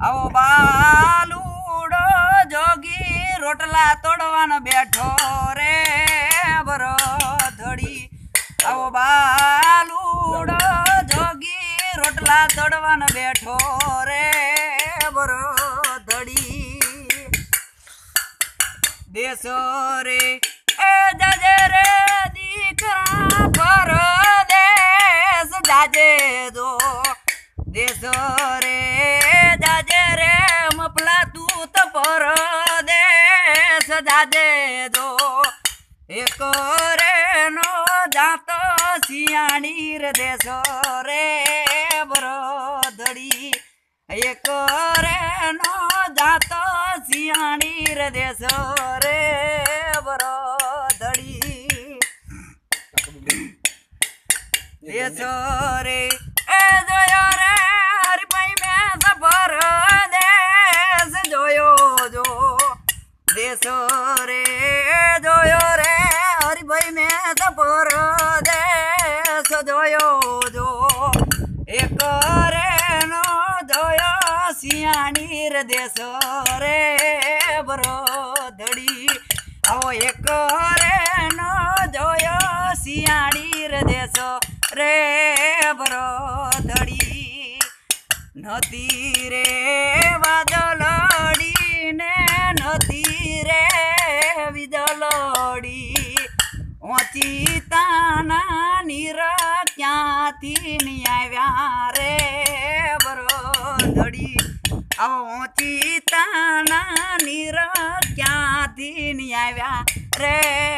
આવો બાલુડો જોગી રોટલા તોડવાનો બેઠો રે બરો ધડી આવો બાલુડો જોગી રોટલા તોડવાનો બેઠો રે બરો ધડી દેશો રે, એ જજે રે, દીકરા પરદેશ જાજે દો. દેશો રે જાજે રે મપલા તું તો પરદેશ જાજે દો એક રે નો જાત શિયાણી રે દેશ રે બરોધડી એક રે નો જાત શિયાણી રે દેશ રે બરોધડી દેશ રે. દેશો રે, જોયો રે, હરિભાઈ મેં સફર દેશ જોયો, જો. એક રે નો જોયો શિયાણી રે દેશ રે બરો ધડી આવો એક રે નો જોયો સિયાણી રે દેશ રે બરો ધડી નદી રે ઊંચી તાના નીર ક્યાંથી આવ્યા રે બરોધડી આવો ઊંચી તાના નીર ક્યાંથી આવ્યા રે